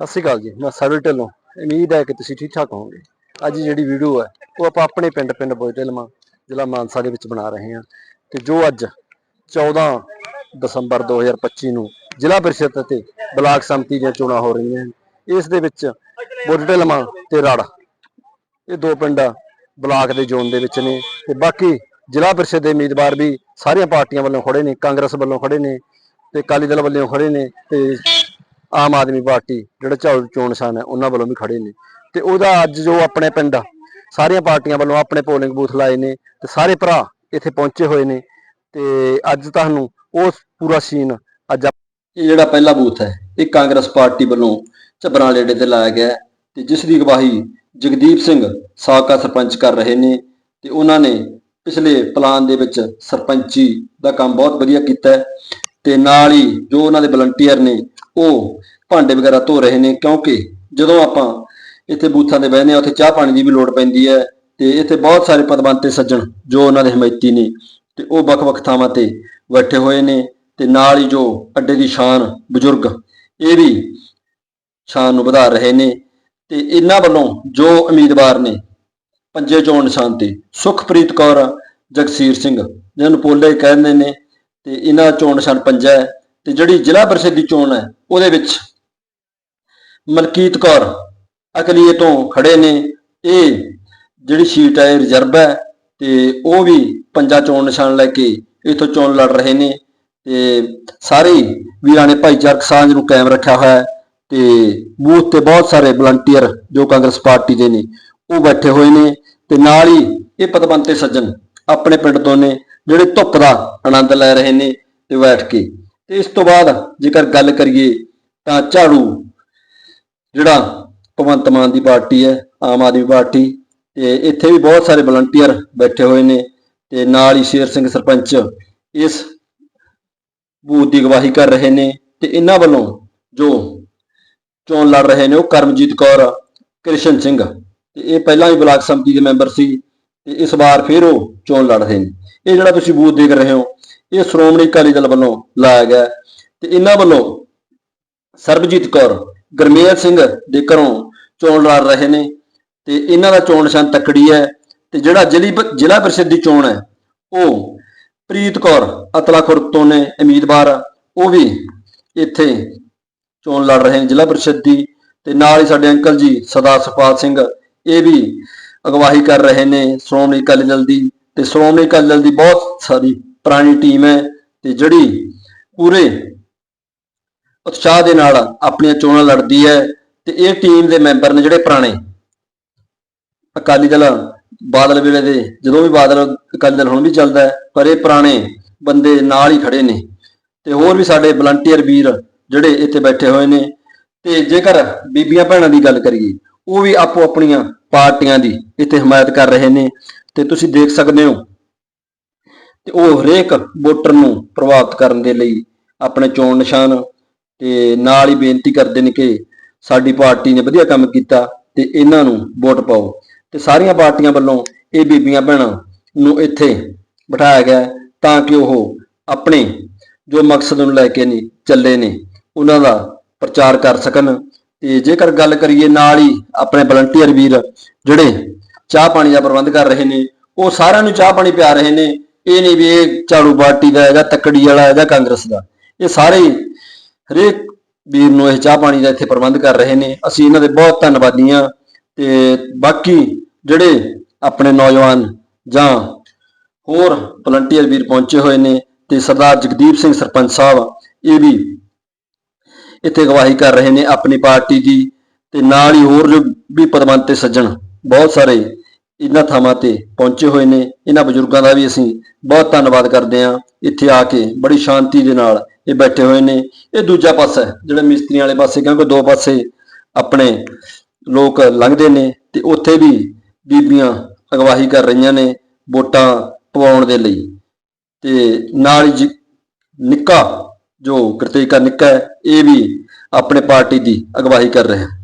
ਸਤਿ ਸ਼੍ਰੀ ਅਕਾਲ ਜੀ, ਮੈਂ ਸਰਵਿਸ ਢਿੱਲੋਂ। ਉਮੀਦ ਹੈ ਕਿ ਤੁਸੀਂ ਠੀਕ ਠਾਕ ਹੋਵੋਗੇ। ਅੱਜ ਜਿਹੜੀ ਵੀਡੀਓ ਹੈ, ਉਹ ਆਪਾਂ ਆਪਣੇ ਪਿੰਡ ਪਿੰਡ ਬੋਇਟਲਮਾ ਜ਼ਿਲ੍ਹਾ ਮਾਨਸਾ ਦੇ ਵਿੱਚ ਬਣਾ ਰਹੇ ਹਾਂ। ਤੇ ਜੋ ਅੱਜ 14 ਦਸੰਬਰ 2025 ਨੂੰ ਜ਼ਿਲ੍ਹਾ ਪ੍ਰੀਸ਼ਦ ਅਤੇ ਬਲਾਕ ਸੰਮਤੀ ਦੀਆਂ ਚੋਣਾਂ ਹੋ ਰਹੀਆਂ ਹਨ, ਇਸ ਦੇ ਵਿੱਚ ਬੋਇਟਲਮਾ ਤੇ ਰੜ। ਇਹ ਦੋ ਪਿੰਡ ਬਲਾਕ ਦੇ ਜ਼ੋਨ ਦੇ ਵਿੱਚ ਨੇ ਤੇ ਬਾਕੀ ਜ਼ਿਲ੍ਹਾ ਪ੍ਰੀਸ਼ਦ ਦੇ ਉਮੀਦਵਾਰ ਵੀ ਸਾਰੀਆਂ ਪਾਰਟੀਆਂ ਵੱਲੋਂ ਖੜੇ ਨੇ, ਕਾਂਗਰਸ ਵੱਲੋਂ ਖੜੇ ਨੇ ਤੇ ਅਕਾਲੀ ਦਲ ਵੱਲੋਂ ਖੜੇ ਨੇ ਤੇ ਆਮ ਆਦਮੀ ਪਾਰਟੀ ਜਿਹੜਾ ਝਾੜੂ ਚੋਣ ਨਿਸ਼ਾਨ ਹੈ, ਉਹਨਾਂ ਵੱਲੋਂ ਵੀ ਖੜੇ ਨੇ। ਤੇ ਉਹਦਾ ਅੱਜ ਜੋ ਆਪਣੇ ਪਿੰਡ ਸਾਰੀਆਂ ਪਾਰਟੀਆਂ ਵੱਲੋਂ ਆਪਣੇ ਪੋਲਿੰਗ ਬੂਥ ਲਾਏ ਨੇ ਤੇ ਸਾਰੇ ਭਰਾ ਇੱਥੇ ਪਹੁੰਚੇ ਹੋਏ ਨੇ ਤੇ ਅੱਜ ਤੁਹਾਨੂੰ ਉਹ ਪੂਰਾ ਸੀਨ ਅੱਜ ਇਹ ਜਿਹੜਾ ਪਹਿਲਾ ਬੂਥ ਹੈ, ਇਹ ਕਾਂਗਰਸ ਪਾਰਟੀ ਵੱਲੋਂ ਝਬਰਾਂ ਲੇੜੇ ਤੇ ਲਾਇਆ ਗਿਆ ਹੈ ਤੇ ਜਿਸ ਦੀ ਅਗਵਾਈ ਜਗਦੀਪ ਸਿੰਘ ਸਾਬਕਾ ਸਰਪੰਚ ਕਰ ਰਹੇ ਨੇ ਤੇ ਉਹਨਾਂ ਨੇ ਪਿਛਲੇ ਪਲਾਨ ਦੇ ਵਿੱਚ ਸਰਪੰਚੀ ਦਾ ਕੰਮ ਬਹੁਤ ਵਧੀਆ ਕੀਤਾ ਤੇ ਨਾਲ ਹੀ ਜੋ ਉਹਨਾਂ ਦੇ ਵਲੰਟੀਅਰ ਨੇ ਉਹ ਭਾਂਡੇ ਵਗੈਰਾ ਧੋ ਰਹੇ ਨੇ, ਕਿਉਂਕਿ ਜਦੋਂ ਆਪਾਂ ਇੱਥੇ ਬੂਥਾਂ ਤੇ ਬਹਿੰਦੇ ਆ ਉੱਥੇ ਚਾਹ ਪਾਣੀ ਦੀ ਵੀ ਲੋੜ ਪੈਂਦੀ ਹੈ ਤੇ ਇੱਥੇ ਬਹੁਤ ਸਾਰੇ ਪਦਵੰਤੇ ਸੱਜਣ ਜੋ ਉਹਨਾਂ ਦੇ ਹਮਾਇਤੀ ਨੇ ਤੇ ਉਹ ਵੱਖ-ਵੱਖ ਥਾਵਾਂ ਤੇ ਬੈਠੇ ਹੋਏ ਨੇ ਤੇ ਨਾਲ ਹੀ ਜੋ ਅੱਡੇ ਦੀ ਸ਼ਾਨ ਬਜ਼ੁਰਗ, ਇਹ ਵੀ ਸ਼ਾਨ ਨੂੰ ਵਧਾ ਰਹੇ ਨੇ ਤੇ ਇਹਨਾਂ ਵੱਲੋਂ ਜੋ ਉਮੀਦਵਾਰ ਨੇ ਪੰਜੇ ਚੋਣ ਨਿਸ਼ਾਨ ਤੇ ਸੁਖਪ੍ਰੀਤ ਕੌਰ, ਜਗਸੀਰ ਸਿੰਘ, ਜਿਹਨਾਂ ਨੂੰ ਪੋਲੇ ਕਹਿੰਦੇ ਨੇ ਤੇ ਇਹਨਾਂ ਚੋਣ ਨਿਸ਼ਾਨ ਪੰਜਾ ਹੈ। ਤੇ ਜਿਹੜੀ ਜ਼ਿਲ੍ਹਾ ਪ੍ਰੀਸ਼ਦ ਦੀ ਚੋਣ ਹੈ, ਉਹਦੇ ਵਿੱਚ ਮਲਕੀਤ ਕੌਰ ਅਕਲੀਏ ਤੋਂ ਖੜੇ ਨੇ। ਇਹ ਜਿਹੜੀ ਸੀਟ ਹੈ, ਇਹ ਰਿਜ਼ਰਵ ਹੈ ਤੇ ਉਹ ਵੀ ਪੰਜਾ ਚੋਣ ਨਿਸ਼ਾਨ ਲੈ ਕੇ ਇਥੋਂ ਚੋਣ ਲੜ ਰਹੇ ਨੇ ਤੇ ਸਾਰੇ ਹੀ ਵੀਰਾਂ ਨੇ ਭਾਈਚਾਰਕ ਸਾਂਝ ਨੂੰ ਕਾਇਮ ਰੱਖਿਆ ਹੋਇਆ ਹੈ ਤੇ ਬੂਥ ਤੇ ਬਹੁਤ ਸਾਰੇ ਵਲੰਟੀਅਰ ਜੋ ਕਾਂਗਰਸ ਪਾਰਟੀ ਦੇ ਨੇ, ਉਹ ਬੈਠੇ ਹੋਏ ਨੇ ਤੇ ਨਾਲ ਹੀ ਇਹ ਪਦਵੰਤੇ ਸੱਜਣ ਆਪਣੇ ਪਿੰਡ ਤੋਂ ਨੇ, ਜਿਹੜੇ ਧੁੱਪ ਦਾ ਆਨੰਦ ਲੈ ਰਹੇ ਨੇ ਤੇ ਬੈਠ ਕੇ ਤੇ ਇਸ ਤੋਂ ਬਾਅਦ ਜੇਕਰ ਗੱਲ ਕਰੀਏ ਤਾਂ ਝਾੜੂ, ਜਿਹੜਾ ਭਗਵੰਤ ਮਾਨ ਦੀ ਪਾਰਟੀ ਹੈ, ਆਮ ਆਦਮੀ ਪਾਰਟੀ, ਤੇ ਇੱਥੇ ਵੀ ਬਹੁਤ ਸਾਰੇ ਵਲੰਟੀਅਰ ਬੈਠੇ ਹੋਏ ਨੇ ਤੇ ਨਾਲ ਹੀ ਸ਼ੇਰ ਸਿੰਘ ਸਰਪੰਚ ਇਸ ਬੂਥ ਦੀ ਅਗਵਾਈ ਕਰ ਰਹੇ ਨੇ ਤੇ ਇਹਨਾਂ ਵੱਲੋਂ ਜੋ ਚੋਣ ਲੜ ਰਹੇ ਨੇ ਉਹ ਕਰਮਜੀਤ ਕੌਰ, ਕ੍ਰਿਸ਼ਨ ਸਿੰਘ ਤੇ ਇਹ ਪਹਿਲਾਂ ਵੀ ਬਲਾਕ ਸੰਮਤੀ ਦੇ ਮੈਂਬਰ ਸੀ ਤੇ ਇਸ ਵਾਰ ਫਿਰ ਉਹ ਚੋਣ ਲੜ ਰਹੇ ਨੇ। ਇਹ ਜਿਹੜਾ ਤੁਸੀਂ ਬੂਥ ਦੇਖ ਰਹੇ ਹੋ ਇਹ ਸ਼੍ਰੋਮਣੀ ਅਕਾਲੀ ਦਲ ਵੱਲੋਂ ਲਾਇਆ ਗਿਆ ਤੇ ਇਹਨਾਂ ਵੱਲੋਂ ਸਰਬਜੀਤ ਕੌਰ, ਗਰਮੇਲ ਸਿੰਘ ਦੇ ਘਰੋਂ ਚੋਣ ਲੜ ਰਹੇ ਨੇ ਤੇ ਇਹਨਾਂ ਦਾ ਚੋਣ ਨਿਸ਼ਾਨ ਤੱਕੜੀ ਹੈ ਤੇ ਜਿਹੜਾ ਜ਼ਿਲ੍ਹਾ ਪ੍ਰੀਸ਼ਦ ਦੀ ਚੋਣ ਹੈ, ਉਹ ਪ੍ਰੀਤ ਕੌਰ ਅਤਲਾ ਖੁਰਦ ਤੋਂ ਨੇ ਉਮੀਦਵਾਰ, ਉਹ ਵੀ ਇੱਥੇ ਚੋਣ ਲੜ ਰਹੇ ਨੇ ਜ਼ਿਲ੍ਹਾ ਪ੍ਰੀਸ਼ਦ ਦੀ ਤੇ ਨਾਲ ਹੀ ਸਾਡੇ ਅੰਕਲ ਜੀ ਸਰਦਾਰ ਸੁਖਪਾਲ ਸਿੰਘ, ਇਹ ਵੀ ਅਗਵਾਹੀ ਕਰ ਰਹੇ ਨੇ ਸ਼੍ਰੋਮਣੀ ਅਕਾਲੀ ਦਲ ਦੀ ਤੇ ਸ਼੍ਰੋਮਣੀ ਅਕਾਲੀ ਦਲ ਦੀ ਬਹੁਤ ਸਾਰੀ ਪੁਰਾਣੀ ਟੀਮ ਹੈ ਤੇ ਜਿਹੜੀ ਪੂਰੇ ਉਤਸ਼ਾਹ ਦੇ ਨਾਲ ਆਪਣੀਆਂ ਚੋਣਾਂ ਲੜਦੀ ਹੈ ਤੇ ਇਹ ਟੀਮ ਦੇ ਮੈਂਬਰ ਨੇ ਜਿਹੜੇ ਪੁਰਾਣੇ ਅਕਾਲੀ ਦਲ, ਬਾਦਲ ਵੇਲੇ ਦੇ, ਜਦੋਂ ਵੀ ਬਾਦਲ, ਅਕਾਲੀ ਦਲ ਹੁਣ ਵੀ ਚੱਲਦਾ ਹੈ, ਪਰ ਇਹ ਪੁਰਾਣੇ ਬੰਦੇ ਨਾਲ ਹੀ ਖੜੇ ਨੇ। ਤੇ ਹੋਰ ਵੀ ਸਾਡੇ ਵਲੰਟੀਅਰ ਵੀਰ ਜਿਹੜੇ ਇੱਥੇ ਬੈਠੇ ਹੋਏ ਨੇ, ਤੇ ਜੇਕਰ ਬੀਬੀਆਂ ਭੈਣਾਂ ਦੀ ਗੱਲ ਕਰੀਏ, ਉਹ ਵੀ ਆਪੋ ਆਪਣੀਆਂ ਪਾਰਟੀਆਂ ਦੀ ਇੱਥੇ ਹਮਾਇਤ ਕਰ ਰਹੇ ਨੇ। ਤੇ ਤੁਸੀਂ ਦੇਖ ਸਕਦੇ ਹੋ ਤੇ ਉਹ ਹਰੇਕ ਵੋਟਰ ਨੂੰ ਪ੍ਰਭਾਵਿਤ ਕਰਨ ਦੇ ਲਈ ਆਪਣੇ ਚੋਣ ਨਿਸ਼ਾਨ ਤੇ ਨਾਲ ਹੀ ਬੇਨਤੀ ਕਰਦੇ ਨੇ ਕਿ ਸਾਡੀ ਪਾਰਟੀ ਨੇ ਵਧੀਆ ਕੰਮ ਕੀਤਾ ਤੇ ਇਹਨਾਂ ਨੂੰ ਵੋਟ ਪਾਓ। ਤੇ ਸਾਰੀਆਂ ਪਾਰਟੀਆਂ ਵੱਲੋਂ ਇਹ ਬੀਬੀਆਂ ਭੈਣਾਂ ਨੂੰ ਇੱਥੇ ਬਿਠਾਇਆ ਗਿਆ ਤਾਂ ਕਿ ਉਹ ਆਪਣੇ ਜੋ ਮਕਸਦ ਨੂੰ ਲੈ ਕੇ ਨਹੀਂ, ਚੱਲੇ ਨੇ, ਉਹਨਾਂ ਦਾ ਪ੍ਰਚਾਰ ਕਰ ਸਕਣ। ਤੇ ਜੇਕਰ ਗੱਲ ਕਰੀਏ ਨਾਲ ਹੀ ਆਪਣੇ ਵਲੰਟੀਅਰ ਵੀਰ ਜਿਹੜੇ ਚਾਹ ਪਾਣੀ ਦਾ ਪ੍ਰਬੰਧ ਕਰ ਰਹੇ ਨੇ, ਉਹ ਸਾਰਿਆਂ ਨੂੰ ਚਾਹ ਪਾਣੀ ਪਿਆ ਰਹੇ ਨੇ। ਇਹ ਨਹੀਂ ਵੀ ਇਹ ਝਾੜੂ ਪਾਰਟੀ ਦਾ ਹੈਗਾ, ਤੱਕੜੀ ਵਾਲਾ ਹੈਗਾ ਕਾਂਗਰਸ ਦਾ। ਇਹ ਸਾਰੇ ਹਰੇਕ ਵੀਰ ਨੂੰ ਇਹ ਚਾਹ ਪਾਣੀ ਦਾ ਇੱਥੇ ਪ੍ਰਬੰਧ ਕਰ ਰਹੇ ਨੇ। ਅਸੀਂ ਇਹਨਾਂ ਦੇ ਬਹੁਤ ਧੰਨਵਾਦੀ ਹਾਂ ਤੇ ਬਾਕੀ ਜਿਹੜੇ ਆਪਣੇ ਨੌਜਵਾਨ ਜਾਂ ਹੋਰ ਵਲੰਟੀਅਰ ਵੀਰ ਪਹੁੰਚੇ ਹੋਏ ਨੇ ਤੇ ਸਰਦਾਰ ਜਗਦੀਪ ਸਿੰਘ ਸਰਪੰਚ ਸਾਹਿਬ, ਇਹ ਵੀ ਇੱਥੇ ਗਵਾਹੀ ਕਰ ਰਹੇ ਨੇ ਆਪਣੀ ਪਾਰਟੀ ਦੀ ਤੇ ਨਾਲ ਹੀ ਹੋਰ ਜੋ ਵੀ ਪਦਵੰਤ ਤੇ ਸੱਜਣ, ਬਹੁਤ ਸਾਰੇ ਇਹਨਾਂ ਥਾਵਾਂ ਤੇ ਪਹੁੰਚੇ ਹੋਏ ਨੇ। ਇਹਨਾਂ ਬਜ਼ੁਰਗਾਂ ਦਾ ਵੀ ਅਸੀਂ ਬਹੁਤ ਧੰਨਵਾਦ ਕਰਦੇ ਹਾਂ। ਇੱਥੇ ਆ ਕੇ ਬੜੀ ਸ਼ਾਂਤੀ ਦੇ ਨਾਲ ਇਹ ਬੈਠੇ ਹੋਏ ਨੇ। ਇਹ ਦੂਜਾ ਪਾਸਾ ਹੈ, ਜਿਹੜਾ ਮਿਸਤਰੀਆਂ ਵਾਲੇ ਪਾਸੇ, ਕਿਉਂਕਿ ਦੋ ਪਾਸੇ ਆਪਣੇ ਲੋਕ ਲੰਘਦੇ ਨੇ ਤੇ ਉੱਥੇ ਵੀ ਬੀਬੀਆਂ ਅਗਵਾਹੀ ਕਰ ਰਹੀਆਂ ਨੇ ਵੋਟਾਂ ਪਵਾਉਣ ਦੇ ਲਈ। ਤੇ ਨਾਲ ਹੀ ਜੀ- ਨਿੱਕਾ, ਜੋ ਗੁਰਤੇਜਕਾ ਨਿੱਕਾ ਹੈ, ਇਹ ਵੀ ਆਪਣੇ ਪਾਰਟੀ ਦੀ ਅਗਵਾਈ ਕਰ ਰਿਹਾ ਹੈ।